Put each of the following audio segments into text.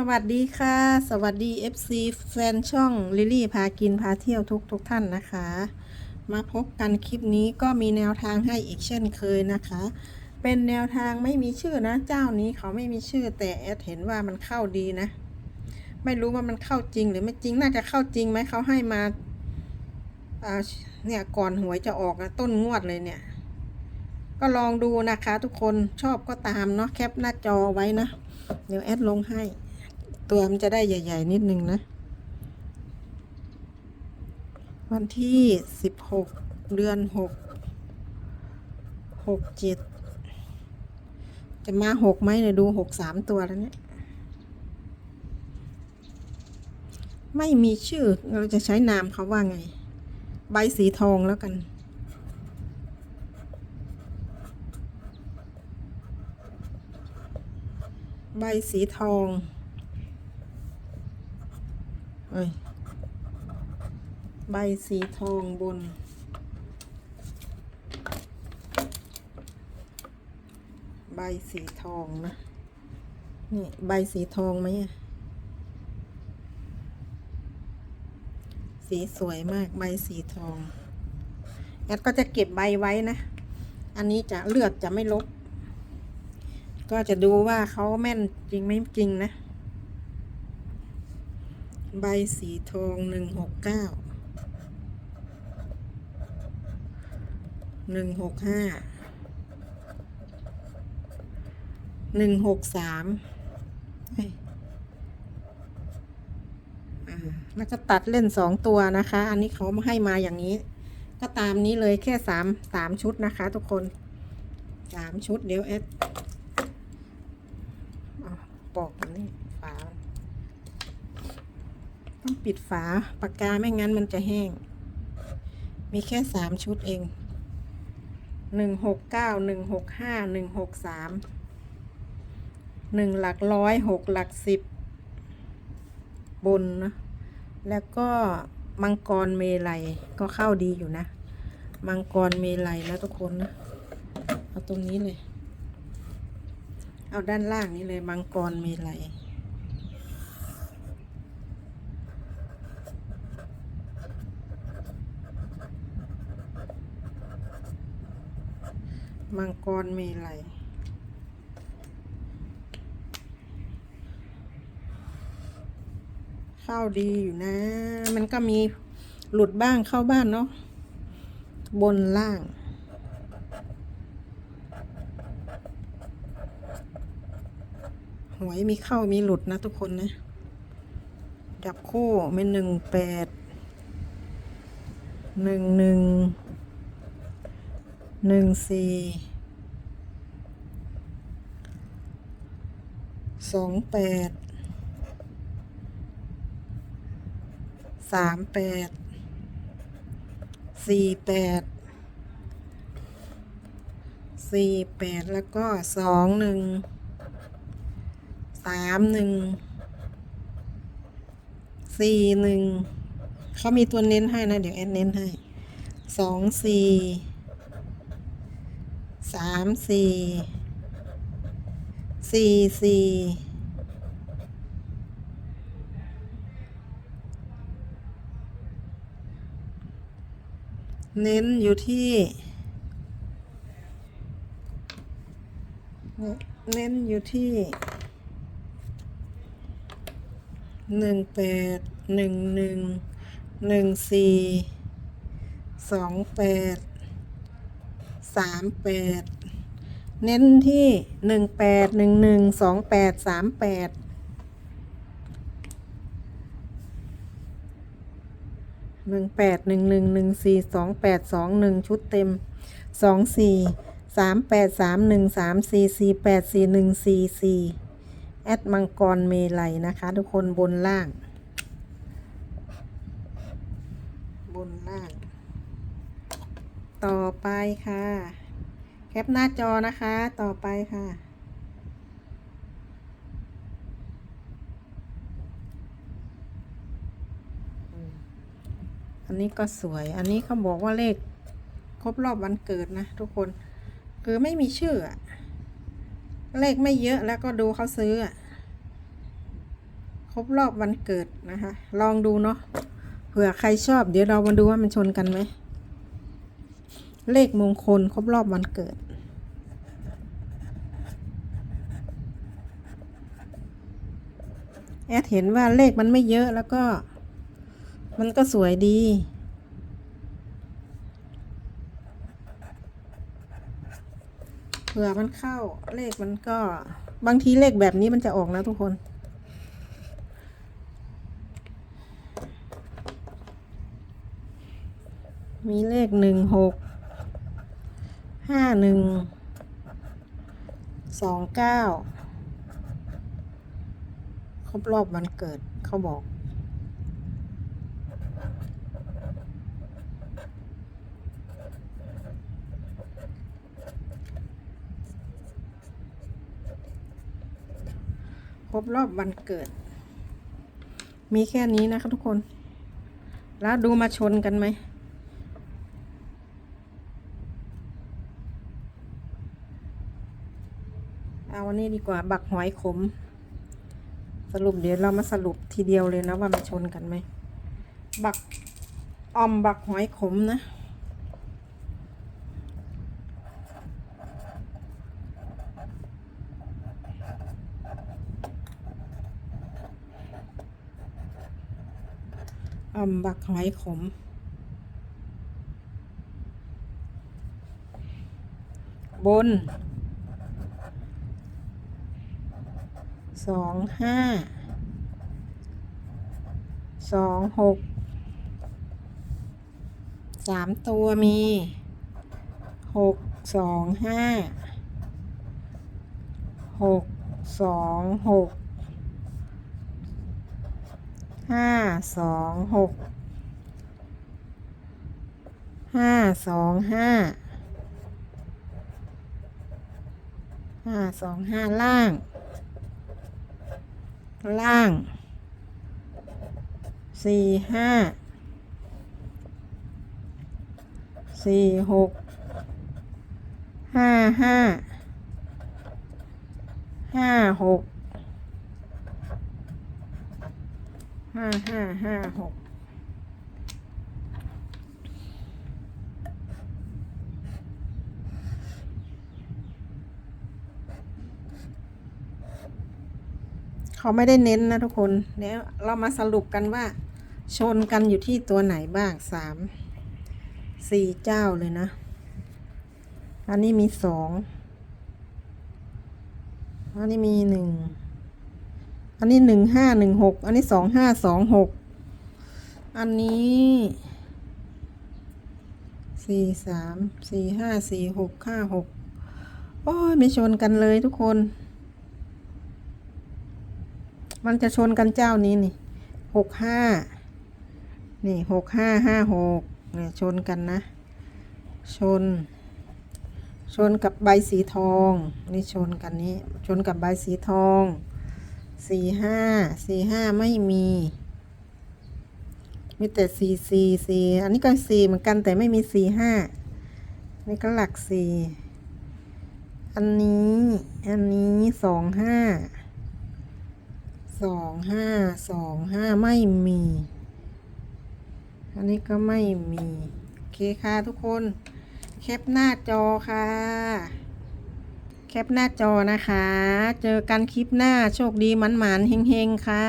สวัสดีค่ะ สวัสดี FC แฟนช่องลิลี่พากินพาเที่ยวทุกทุกท่านนะคะ มาพบกันคลิปนี้ก็มีแนวทางให้อีกเช่นเคยนะคะ เป็นแนวทางไม่มีชื่อนะ เจ้านี้เขาไม่มีชื่อแต่แอดเห็นว่ามันเข้าดีนะ ไม่รู้ว่ามันเข้าจริงหรือไม่จริงน่าจะเข้าจริงไหมเขาให้มาอ่าเนี่ยก่อนหวยจะออกนะต้นงวดเลยเนี่ย ก็ลองดูนะคะ ทุกคนชอบก็ตามเนาะแคปหน้าจอไว้นะ เดี๋ยวแอดลงให้ ตัวมันจะได้ใหญ่ ๆ นิดนึงนะ วันที่สิบหกเดือนหกหกเจ็ดจะมาหกไหมเนี่ยดูหกสามตัวแล้วเนี่ย ไม่มีชื่อเราจะใช้นามเขาว่าไง ใบสีทองแล้วกันใบสีทอง ยใบสีทองบน ใบสีทองนะ นี่ใบสีทองไหมสีสวยมากใบสีทอง แอดก็จะเก็บใบไว้นะ อันนี้จะเลือดจะไม่ลบ ก็จะดูว่าเขาแม่นจริงไม่จริงนะ ใบสีทองหนึ่งหกเก้าหนึ่งหกห้าหนึ่งหกสามแล้วก็ตัดเล่นสองตัวนะคะ อันนี้เขาให้มาอย่างนี้ ก็ตามนี้เลยแค่สามสามชุดนะคะ ทุกคนสามชุดเดี๋ยวแอดอะปอกนี่ฝา ต้อง ปิดฝาปากกาไม่งั้นมันจะแห้ง มีแค่สามชุดเองหนึ่งหกเก้าหนึ่งหกห้าหนึ่งหกสามหนึ่งหลักร้อยหกหลักสิบบนนะแล้วก็มังกรเมลัยก็เข้าดีอยู่นะ มังกรเมลัยนะทุกคนนะ เอาตรงนี้เลย เอาด้านล่างนี้เลยมังกรเมีไห มังกรมีไหลเข้าวดีอยู่นะ มันก็มีหลุดบ้างเข้าบ้านเนาะ บนล่าง หวยมีเข้ามีหลุดนะทุกคนนะ ดับคู่มีหนึ่งแปด หนึ่งหนึ่ง หนึ่งสี่สองแปดสามแปดสี่แปดสี่แปดแล้วก็สองหนึ่งสามหนึ่งสี่หนึ่งเขามีตัวเน้นให้นะ เดี๋ยวแอดเน้นให้สองสี่ สามสี่สี่สี่เน้นอยู่ที่ เน้นอยู่ที่หนึ่งแปดหนึ่งหนึ่งหนึ่งสี่สองแปด สามแปดเน้นที่หนึ่งแปดหนึ่งหนึ่งสองแปดสามแปดหนึ่งแปดหนึ่งหนึ่งหนึ่งสี่สองแปดสองหนึ่งชุดเต็มสองสี่สามแปดสามหนึ่งสามสี่สี่แปดสี่หนึ่งสี่สี่แอดมังกรเมลัยนะคะ ทุกคนบนล่าง บนล่าง ต่อไปค่ะ แคปหน้าจอนะคะ ต่อไปค่ะ อันนี้ก็สวย อันนี้เขาบอกว่าเลขครบรอบวันเกิดนะทุกคน คือไม่มีชื่อ เลขไม่เยอะแล้วก็ดูเขาซื้ออะรบรอบวันเกิดนะคะ ลองดูเนาะ เผื่อใครชอบ เดี๋ยวเรามาดูว่ามันชนกันไหม เลขมงคลครบรอบวันเกิด แอดเห็นว่าเลขมันไม่เยอะแล้วก็ มันก็สวยดี เผื่อมันเข้าเลขมันก็บางทีเลขแบบนี้มันจะออกนะทุกคนมีเลขหนึ่งหก ห้าหนึ่งสองเก้าครบรอบวันเกิดเขาบอก ครบรอบวันเกิด มีแค่นี้นะคะทุกคน แล้วดูมาชนกันไหม อาวันนี้ดีกว่า บักหอยขม สรุปเดี๋ยวเรามาสรุปทีเดียวเลยนะว่ามันชนกันไหม บักออมบักหอยขมนะ ออมบักหอยขมบน สองห้าสองหกสามตัวมีหกสองห้าหกสองหกห้าสองหกห้าสองห้าห้าสองห้าล่าง ล่างสี่ห้าสี่หกห้าห้าห้าหกห้าห้าห้าหก เขาไม่ได้เน้นนะทุกคนเดี๋ยวเรามาสรุปกันว่า ชนกันอยู่ที่ตัวไหนบ้างสามสี่เจ้าเลยนะ อันนี้มีสองอันนี้มีหนึ่งอันนี้หนึ่งห้าหนึ่งหกอันนี้สองห้าสองหกอันนี้สี่สามสี่ห้าสี่หกห้าหกโอ้ยไม่ชนกันเลยทุกคน มันจะชนกันเจ้านี้นี่หกห้านี่หกห้าห้าหกเนี่ยชนกันนะ ชน ชนกับใบสีทอง นี่ชนกันนี้ ชนกับใบสีทองสี่ห้าสี่ห้าไม่มี มีแต่สี่สี่สี่อันนี้ก็สี่เหมือนกันแต่ไม่มีสี่ห้านี่ก็หลักสี่อันนี้ อันนี้สองห้า สองห้าสองห้าไม่มี อันนี้ก็ไม่มี โอเคค่ะทุกคนแคปหน้าจอค่ะ แคปหน้าจอนะคะ เจอกันคลิปหน้าโชคดีมันหมันๆเฮงๆค่ะ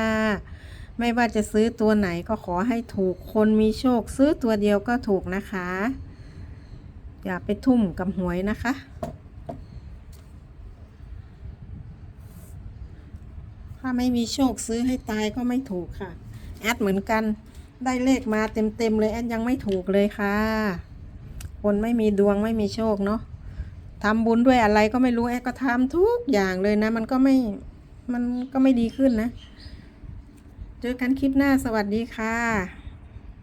ไม่ว่าจะซื้อตัวไหนก็ขอให้ถูกคนมีโชคซื้อตัวเดียวก็ถูกนะคะ อย่าไปทุ่มกับหวยนะคะาไม่มีโชคซื้อให้ตายก็ไม่ถูกค่ะ แอดเหมือนกัน ได้เลขมาเต็มๆเลยแอดยังไม่ถูกเลยค่ะ คนไม่มีดวงไม่มีโชคเนาะทำบุญด้วยอะไรก็ไม่รู้แอดก็ทำทุกอย่างเลยนะ มันก็ไม่ มันก็ไม่ดีขึ้นนะ เจอกันคลิปหน้าสวัสดีค่ะ